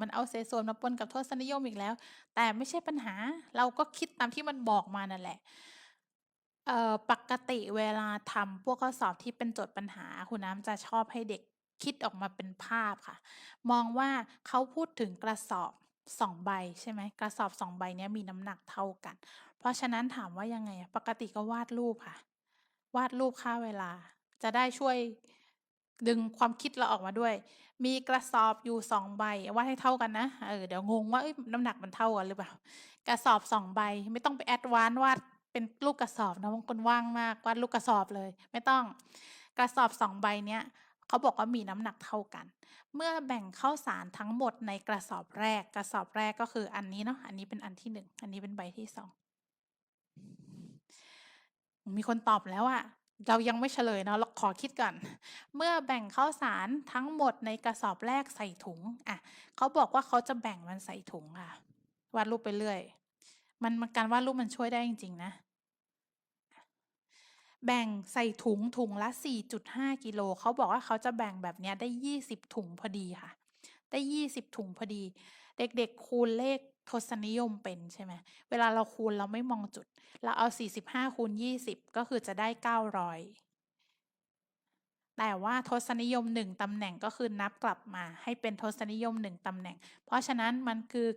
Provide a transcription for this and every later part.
มันเอาเศษส่วนมาปนกับทศนิยมอีกแล้ว แต่ไม่ใช่ปัญหา เราก็คิดตามที่มันบอกมานั่นแหละปกติเวลาทำพวกข้อสอบที่เป็นโจทย์ปัญหาคุณน้ำจะชอบให้เด็กคิดออกมาเป็นภาพค่ะ มองว่าเขาพูดถึงกระสอบ2ใบใช่ไหมกระสอบ2ใบนี้มีน้ำหนักเท่ากัน เพราะฉะนั้นถามว่ายังไง ปกติก็วาดรูปค่ะ วาดรูปฆ่าเวลา จะได้ช่วย ดึงความคิดเราออกมาด้วย มีกระสอบอยู่2ใบวาดให้เท่ากันนะเออเดี๋ยวงงว่าเอ๊ยน้ำหนักมันเท่ากันหรือเปล่า?กระสอบ2ใบไม่ต้องไปแอดวานวาดเป็นลูกกระสอบนะบางคนว่างมากวาดลูกกระสอบเลย ไม่ต้อง กระสอบ2ใบเนี้ยเขาบอกว่ามีน้ำหนักเท่ากัน เมื่อแบ่งข้าวสารทั้งหมดในกระสอบแรก กระสอบแรกก็คืออันนี้เนาะอันนี้เป็นอันที่1อันนี้เป็นใบที่2มีคนตอบแล้วอะ เรายังไม่เฉลยเนาะเราขอคิดก่อน เมื่อแบ่งข้าวสารทั้งหมดในกระสอบแรกใส่ถุงอะเขาบอกว่าเขาจะแบ่งมันใส่ถุงค่ะวาดรูปไปเรื่อย มันมันการวาดรูปมันช่วยได้จริง ๆ นะ แบ่งใส่ถุงถุงละ 4.5 กิโลเขาบอกว่าเขาจะแบ่งแบบเนี้ยได้ 20 ถุงพอดีค่ะ ได้ 20 ถุงพอดี เด็กๆคูณเลข ทศนิยมเป็นใช่ไหมเวลาเราคูณเราไม่มองจุด เราเอา 45คูณ20 ก็คือจะได้ 900 แต่ว่าทศนิยม 1ตำแหน่งก็คือนับกลับมา ให้เป็นทศนิยม 1ตำแหน่ง เพราะฉะนั้นมันคือ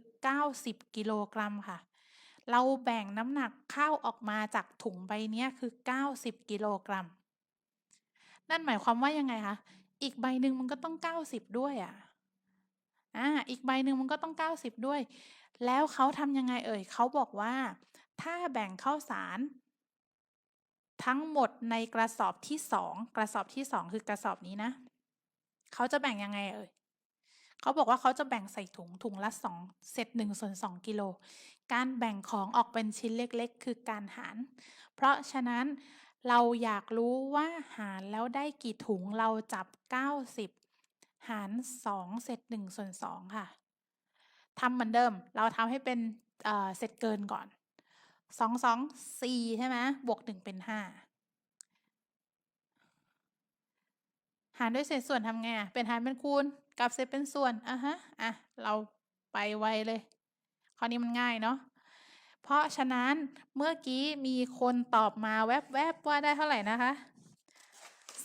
90 กิโลกรัมค่ะ เราแบ่งน้ำหนักข้าวออกมาจากถุงใบนี้คือ 90 กิโลกรัม นั่นหมายความว่ายังไงคะ อีกใบหนึ่งมันก็ต้อง 90 ด้วยอะอาอีกใบหนึ่งมันก็ต้อง 90 ด้วย แล้วเขาทำยังไงเอ่ยเขาบอกว่า ถ้าแบ่งข้าวสาร ทั้งหมดในกระสอบที่2กระสอบที่2คือกระสอบนี้นะเขาจะแบ่งยังไงเอ่ยเขาบอกว่าเขาจะแบ่งใส่ถุงถุงละ2เศษ1/2กิโลการแบ่งของออกเป็นชิ้นเล็กๆ คือการหาร เพราะฉะนั้นเราอยากรู้ว่าหารแล้วได้กี่ถุงเราจับ 90 หาร 2เศษ1/2ค่ะ ทำเหมือนเดิม เราทำให้เป็นเอ่อเศษเกินก่อน2 2 4ใช่ไหมบวก1เป็น5หารด้วยเศษส่วนทำไงอะเป็นหารเป็นคูณ กับเศษเป็นส่วนอะฮะ อะ เราไปไวเลย ข้อนี้มันง่ายเนาะ เพราะฉะนั้นเมื่อกี้มีคนตอบมาแวบๆวว่าได้เท่าไหร่นะคะ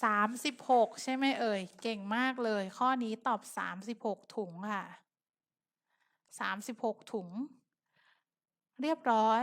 36 ใช่ไหมเอ่ย เก่งมากเลย ข้อนี้ตอบ 36 ถุงค่ะ 36 ถุง เรียบร้อย